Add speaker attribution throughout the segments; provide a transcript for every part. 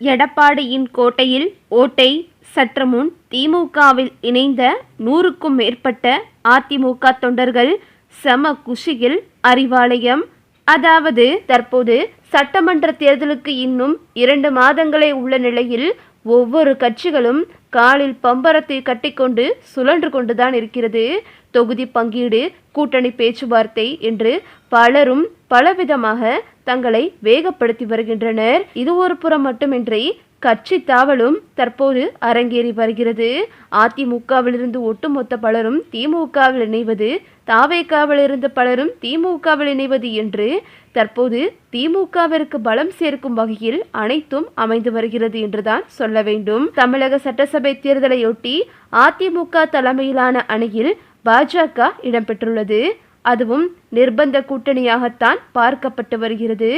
Speaker 1: எடப்பாடியின் கோட்டையில் ஓட்டை சற்று முன் திமுகவில் இணைந்த நூறுக்கும் மேற்பட்ட அதிமுக தொண்டர்கள் சம குஷியில் அறிவாலயம். அதாவது தற்போது சட்டமன்ற தேர்தலுக்கு இன்னும் இரண்டு மாதங்களே உள்ள நிலையில் ஒவ்வொரு கட்சிகளும் காலில் பம்பரத்தை கட்டிக்கொண்டு சுழன்று கொண்டுதான் இருக்கிறது. தொகுதி பங்கீடு கூட்டணி பேச்சுவார்த்தை என்று பலரும் பலவிதமாக தங்களை வேகப்படுத்தி வருகின்றனர். இது ஒரு புறம் மட்டுமின்றி கட்சி தாவலும் தற்போது அரங்கேறி வருகிறது. அதிமுகவிலிருந்து ஒட்டுமொத்த பலரும் திமுகவில் இணைவது தாவேக்காவிலிருந்து பலரும் திமுகவில் இணைவது என்று தற்போது திமுகவிற்கு பலம் சேர்க்கும் வகையில் அனைத்தும் அமைந்து வருகிறது என்றுதான் சொல்ல வேண்டும். தமிழக சட்டசபை தேர்தலையொட்டி அதிமுக தலைமையிலான அணியில் பாஜக இடம்பெற்றுள்ளது. அதுவும் நிர்பந்த கூட்டணியாகத்தான் பார்க்கப்பட்டு வருகிறது.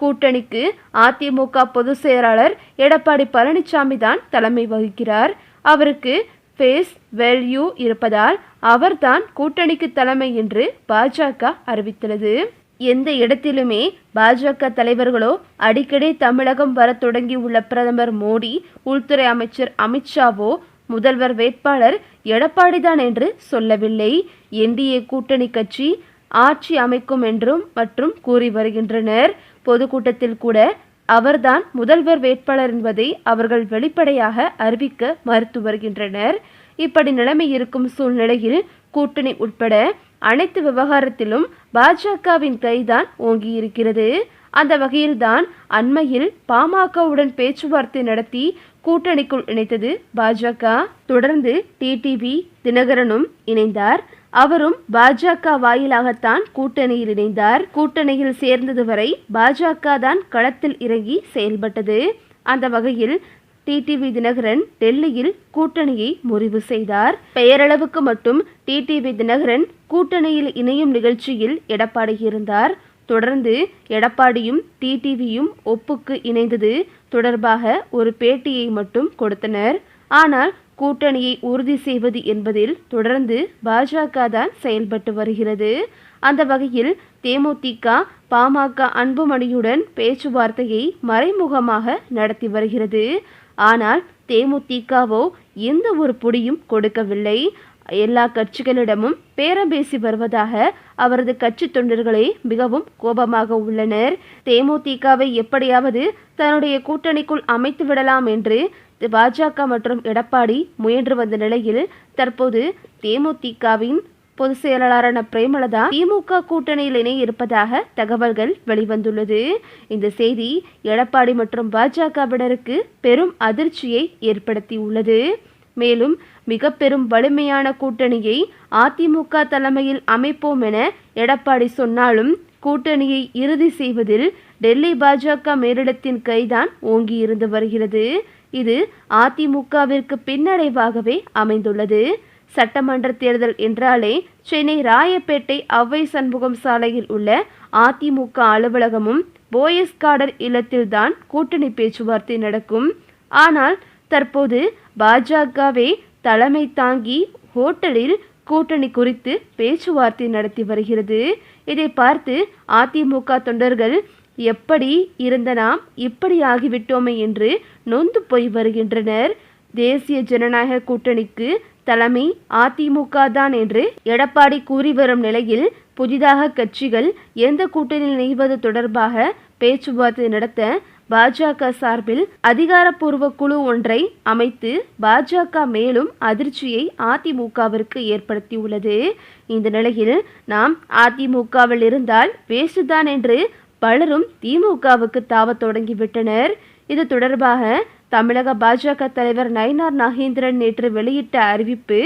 Speaker 1: கூட்டணிக்கு அதிமுக பொதுச் செயலாளர் எடப்பாடி பழனிசாமி தான் தலைமை வகிக்கிறார். அவருக்கு ஃபேஸ் வேல்யூ இருப்பதால் அவர்தான் கூட்டணிக்கு தலைமை என்று பாஜக அறிவித்துள்ளது. எந்த இடத்திலுமே பாஜக தலைவர்களோ அடிக்கடி தமிழகம் வர தொடங்கியுள்ள பிரதமர் மோடி உள்துறை அமைச்சர் அமித்ஷாவோ முதல்வர் வேட்பாளர் எடப்பாடிதான் என்று சொல்லவில்லை. என்டிஏ கூட்டணி கட்சி ஆட்சி அமைக்கும் என்றும் மற்றும் கூறி வருகின்றனர். பொதுக்கூட்டத்தில் கூட அவர்தான் முதல்வர் வேட்பாளர் என்பதை அவர்கள் வெளிப்படையாக அறிவிக்க மறுத்து வருகின்றனர். இப்படி நிலைமை இருக்கும் சூழ்நிலையில் கூட்டணி உட்பட அனைத்து விவகாரத்திலும் பாஜகவின் கைதான் ஓங்கியிருக்கிறது. அந்த வகையில்தான் அண்மையில் பாமகவுடன் பேச்சுவார்த்தை நடத்தி கூட்டணிக்குள் இணைத்தது பாஜக. தொடர்ந்து டிடிவி தினகரனும் இணைந்தார். அவரும் பாஜக வாயிலாகத்தான் கூட்டணியில் இணைந்தார். கூட்டணியில் சேர்ந்தது வரை பாஜக தான் களத்தில் இறங்கி செயல்பட்டது. அந்த வகையில் டிடிவி தினகரன் டெல்லியில் கூட்டணியை முறிவு செய்தார். பெயரளவுக்கு மட்டும் டிடிவி தினகரன் கூட்டணியில் இணையும் நிகழ்ச்சியில் எடப்பாடி இருந்தார். தொடர்ந்து எடப்பாடியும் டிடிவியும் ஒப்புக்கு இணைந்தது தொடர்பாக ஒரு பேட்டியை மட்டும் கொடுத்தனர். ஆனால் கூட்டணியை உறுதி செய்வது என்பதில் தொடர்ந்து பாஜக தான் செயல்பட்டு வருகிறது. அந்த வகையில் தேமுதிக பாமக அன்புமணியுடன் பேச்சுவார்த்தையை மறைமுகமாக நடத்தி வருகிறது. ஆனால் தேமுதிகவோ எந்த ஒரு புடியும் கொடுக்கவில்லை. எல்லா கட்சிகளிடமும் பேரம் பேசி வருவதாக அவரது கட்சி தொண்டர்களே மிகவும் கோபமாக உள்ளனர். தேமுதிகவை எப்படியாவது தன்னுடைய கூட்டணிக்குள் அமைத்து விடலாம் என்று பாஜக மற்றும் எடப்பாடி முயன்று வந்த நிலையில் தற்போது தேமுதிகவின் பொதுச் செயலாளரான பிரேமலதா திமுக கூட்டணியில் இணைய இருப்பதாக தகவல்கள் வெளிவந்துள்ளது. இந்த செய்தி எடப்பாடி மற்றும் பாஜகவினருக்கு பெரும் அதிர்ச்சியை ஏற்படுத்தியுள்ளது. மேலும் மிக பெரும் வலிமையான கூட்டணியை அதிமுக தலைமையில் அமைப்போம் என எடப்பாடி சொன்னாலும் கூட்டணியை இறுதி செய்வதில் டெல்லி பாஜக மேலிடத்தின் கைதான் ஓங்கி இருந்து வருகிறது. இது அதிமுகவிற்கு பின்னடைவாகவே அமைந்துள்ளது. சட்டமன்ற தேர்தல் என்றாலே சென்னை ராயப்பேட்டை அவ்வை சண்முகம் சாலையில் உள்ள அதிமுக அலுவலகமும் போயஸ் கார்டர் இல்லத்தில்தான் கூட்டணி பேச்சுவார்த்தை நடக்கும். ஆனால் தற்போது பாஜகவே தலைமை தாங்கி ஹோட்டலில் கூட்டணி குறித்து பேச்சுவார்த்தை நடத்தி வருகிறது. இதை பார்த்து அதிமுக தொண்டர்கள் எப்படி இருந்த நாம் இப்படி ஆகிவிட்டோமே என்று நொந்து போய் வருகின்றனர். தேசிய ஜனநாயக கூட்டணிக்கு தலைமை அதிமுக தான் என்று எடப்பாடி கூறி வரும் நிலையில் புதிதாக கட்சிகள் எந்த கூட்டணியில் இணைவது தொடர்பாக பேச்சுவார்த்தை நடத்த பாஜக சார்பில் அதிகாரப்பூர்வ குழு ஒன்றை அமைத்து பாஜக மேலும் அதிர்ச்சியை அதிமுகவிற்கு ஏற்படுத்தியுள்ளது. இந்த நிலையில் நாம் அதிமுகவில் இருந்தால் வேஸ்டுதான் என்று பலரும் திமுகவுக்கு தாவ தொடங்கிவிட்டனர் இது தொடர்பாக தமிழக பாஜக தலைவர் நயினார் நாகேந்திரன் நேற்று வெளியிட்ட அறிவிப்பு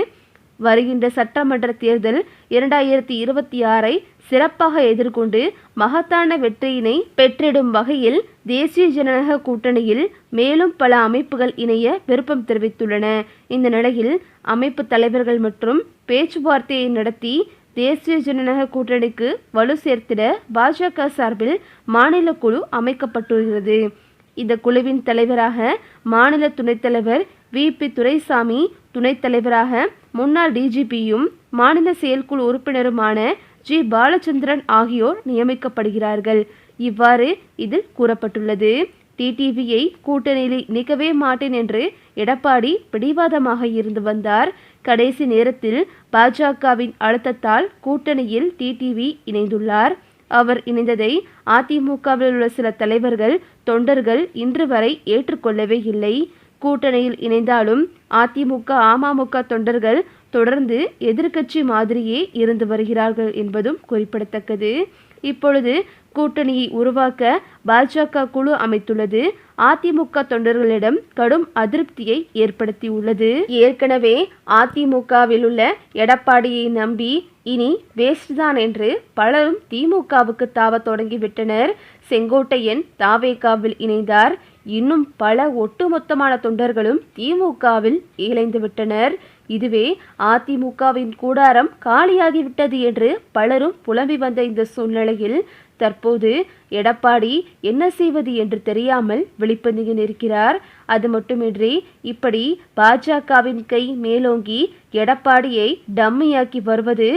Speaker 1: வருகின்ற சட்டமன்ற தேர்தல் இரண்டாயிரத்தி இருபத்தி ஆறை சிறப்பாக எதிர்கொண்டு மகத்தான வெற்றியினை பெற்றிடும் வகையில் தேசிய ஜனநாயக கூட்டணியில் மேலும் பல அமைப்புகள் இணைய விருப்பம் தெரிவித்துள்ளன. இந்த நிலையில் அமைப்பு தலைவர்கள் மற்றும் பேச்சுவார்த்தையை நடத்தி தேசிய ஜனநாயக கூட்டணிக்கு வலு சேர்த்திட பாஜக சார்பில் மாநில குழு அமைக்கப்பட்டுள்ளது. இந்த குழுவின் தலைவராக மாநில துணைத் தலைவர் வி. பி. துரைசாமி துணைத் தலைவராக முன்னாள் டிஜிபியும் மாநில செயற்குழு உறுப்பினருமான ஜி. பாலச்சந்திரன் ஆகியோர் நியமிக்கப்படுகிறார்கள். இவ்வாறு இதில் கூறப்பட்டுள்ளது. டிடிவியை கூட்டணியில் நிற்கவே மாட்டேன் என்று எடப்பாடி பிடிவாதமாக இருந்து வந்தார். கடைசி நேரத்தில் பாஜகவின் அழுத்தத்தால் கூட்டணியில் டிடிவி இணைந்துள்ளார். அவர் இணைந்ததை அதிமுகவில் உள்ள சில தலைவர்கள் தொண்டர்கள் இன்று வரை ஏற்றுக்கொள்ளவே இல்லை. கூட்டணியில் இணைந்தாலும் அதிமுக அமமுக தொண்டர்கள் தொடர்ந்து எதிர்க்கட்சி மாதிரியே இருந்து வருகிறார்கள் என்பதும் குறிப்பிடத்தக்கது. இப்பொழுது கூட்டணியை உருவாக்க பாஜக குழு அமைத்துள்ளது. அதிமுக தொண்டர்களிடம் கடும் அதிருப்தியை ஏற்படுத்தியுள்ளது. ஏற்கனவே அதிமுகவில் உள்ள எடப்பாடியை நம்பி இனி வேஸ்ட் தான் என்று பலரும் திமுகவுக்கு தாவ தொடங்கிவிட்டனர். செங்கோட்டையன் தாவேகாவில் இணைந்தார். இன்னும் பல ஒட்டுமொத்தமான தொண்டர்களும் திமுகவில் இணைந்து விட்டனர் இதுவே அதிமுகவின் கூடாரம் காலியாகிவிட்டது என்று பலரும் புலம்பி வந்த இந்த சூழ்நிலையில் தற்போது எடப்பாடி என்ன செய்வது என்று தெரியாமல் விழிப்பதுங்கி நிற்கிறார். அது மட்டுமின்றி இப்படி பாஜகவின் கை மேலோங்கி எடப்பாடியை டம்மியாக்கி வருவது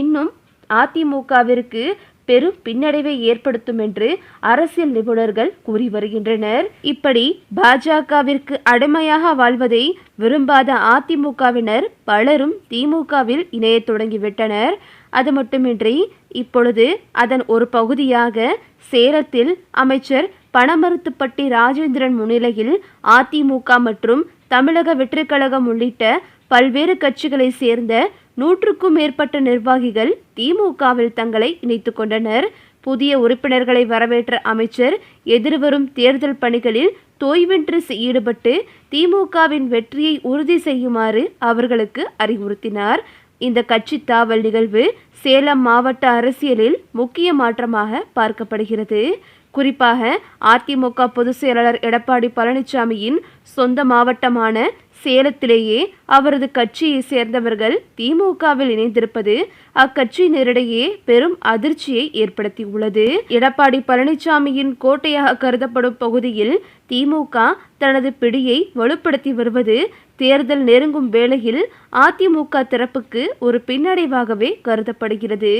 Speaker 1: இன்னும் அதிமுகவிற்கு பெரும் பின்னடைவை ஏற்படுத்தும் என்று அரசியல் நிபுணர்கள் கூறி வருகின்றனர். இப்படி பாஜகவிற்கு அடிமையாக வாழ்வதை விரும்பாத அதிமுகவினர் பலரும் திமுகவில் இணைய தொடங்கிவிட்டனர். அது மட்டுமின்றி இப்பொழுது அதன் ஒரு பகுதியாக சேலத்தில் அமைச்சர் பணமருத்துப்பட்டி ராஜேந்திரன் முன்னிலையில் அதிமுக மற்றும் தமிழக வெற்றிக்கழகம் உள்ளிட்ட பல்வேறு கட்சிகளை சேர்ந்த நூற்றுக்கும் மேற்பட்ட நிர்வாகிகள் திமுகவில் தங்களை இணைத்து கொண்டனர். புதிய உறுப்பினர்களை வரவேற்ற அமைச்சர் எதிர்வரும் தேர்தல் பணிகளில் தோய்வின்றி ஈடுபட்டு திமுகவின் வெற்றியை உறுதி செய்யுமாறு அவர்களுக்கு அறிவுறுத்தினார். இந்த கட்சி தாவல் நிகழ்வு சேலம் மாவட்ட அரசியலில் முக்கிய மாற்றமாக பார்க்கப்படுகிறது. குறிப்பாக அதிமுக பொதுச் செயலாளர் எடப்பாடி பழனிசாமியின் சொந்த மாவட்டமான சேலத்திலேயே அவரது கட்சியை சேர்ந்தவர்கள் திமுகவில் இணைந்திருப்பது அக்கட்சியினரிடையே பெரும் அதிர்ச்சியை ஏற்படுத்தியுள்ளது. எடப்பாடி பழனிசாமியின் கோட்டையாக கருதப்படும் பகுதியில் திமுக தனது பிடியை வலுப்படுத்தி வருவது தேர்தல் நெருங்கும் வேளையில் அதிமுக தரப்புக்கு ஒரு பின்னடைவாகவே கருதப்படுகிறது.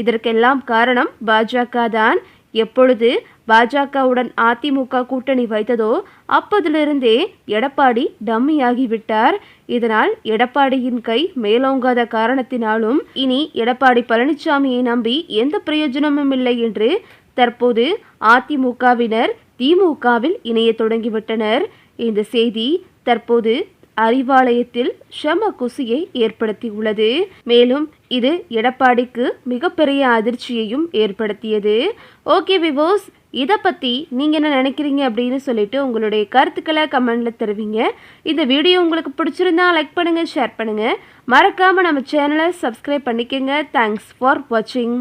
Speaker 1: இதற்கெல்லாம் காரணம் பாஜக தான். எப்பொழுது பாஜகவுடன் அதிமுக கூட்டணி வைத்ததோ அப்போதிலிருந்தே எடப்பாடி டம்மியாகிவிட்டார். இதனால் எடப்பாடியின் கை மேலோங்காத காரணத்தினாலும் இனி எடப்பாடி பழனிசாமியை நம்பி எந்த பிரயோஜனமும் இல்லை என்று தற்போது அதிமுகவினர் திமுகவில் இணைய தொடங்கிவிட்டனர். இந்த செய்தி தற்போது அறிவாலயத்தில் ஷம குசியை ஏற்படுத்தியுள்ளது. மேலும் இது எடப்பாடிக்கு மிகப்பெரிய அதிர்ச்சியையும் ஏற்படுத்தியது. ஓகே விவோஸ் இதை பற்றி நீங்கள் என்ன நினைக்கிறீங்க அப்படின்னு சொல்லிட்டு உங்களுடைய கருத்துக்களை கமெண்டில் தருவீங்க. இந்த வீடியோ உங்களுக்கு பிடிச்சிருந்தா லைக் பண்ணுங்கள் ஷேர் பண்ணுங்கள் மறக்காமல் நம்ம சேனலை சப்ஸ்கிரைப் பண்ணிக்கோங்க. தேங்க்ஸ் ஃபார் வாட்சிங்